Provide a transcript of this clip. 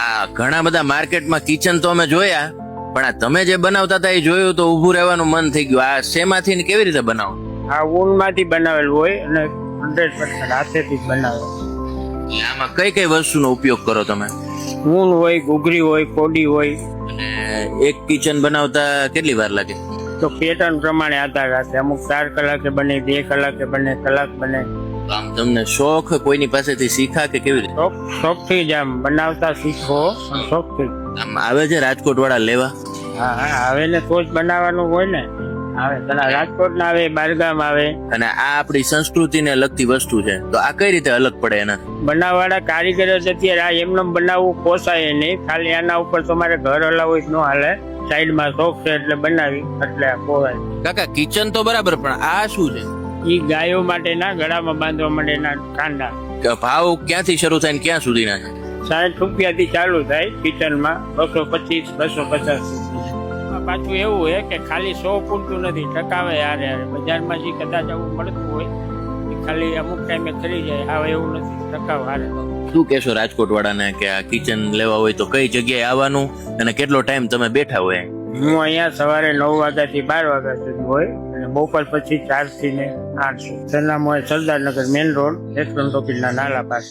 આ ઘણા બધા માર્કેટમાં કિચન તો અમે જોયા પણ આ તમે જે બનાવતા હતા એ જોયું તો ઊભું રહેવાનું મન થઈ ગયું. આ શેમાંથી ને કેવી રીતે બનાવો? આ ઊનમાંથી બનાવેલું હોય અને હંડ્રેડ પર્સન્ટ હાથેથી જ બનાવે. આમાં કઈ કઈ વસ્તુનો ઉપયોગ કરો તમે? ઊન હોય ઘૂઘરી હોય કોડી હોય. અને એક કિચન બનાવતા કેટલી વાર લાગે? તો પેટર્ન પ્રમાણે આધાર રાખે. અમુક ચાર કલાકે બને બે કલાકે બને કલાક બને. આમ તમને શોખ કોઈની પાસેથી શીખા કે કેવી રીતે? શોખ શોખથી જ આમ બનાવતા શીખો. શોખથી આમ આવે છે રાજકોટ વાળા લેવા? હા હા આવે ને તો જ બનાવવાનું હોય ને. આવે ઘણા રાજકોટ ના આવે બારગામ આવે. અને આ આપણી સંસ્કૃતિને લગતી વસ્તુ છે. તો આ કઈ રીતે અલગ પડે એના? બનાવવાળા કારીગરો છે અત્યારે આ એમને બનાવવું પોસાય નહીં. ખાલી આના ઉપર તમારે ઘર હલાવવું ન હાલે. સાઈડમાં શોખ છે એટલે બનાવી એટલે પોવાય કાકા કિચન તો બરાબર પણ આ શું છે? ઈ ગાયો માટેના ગળામાં બાંધવા માટેના કાંડા ભાવ ક્યાંથી શરૂ થાય ને ક્યાં સુધીના છે? સાઠ રૂપિયાથી ચાલુ થાય કિચનમાં બસો પચીસ બસો પચાસ પાછું એવું હોય કે ખાલી સો પૂરતું નથી ટકાવે હારે હારે. બજારમાં જે કદાચ આવું મળતું હોય એ ખાલી અમુક ટાઈમે ખરી જાય આવે એવું નથી ટકાવ હારે. શું કહેશો રાજકોટ વાળાને કે આ કિચન લેવા હોય તો કઈ જગ્યાએ આવવાનું અને કેટલો ટાઈમ તમે બેઠા હોય? હું અહીંયા સવારે નવ વાગ્યાથી બાર વાગ્યા સુધી હોય. બપોર પછી ચારથી ને આઠ સરનામું સરદારનગર મેઇન રોડ રેસ્ટોરન્ટ ઓફિસના નાલા પાસે.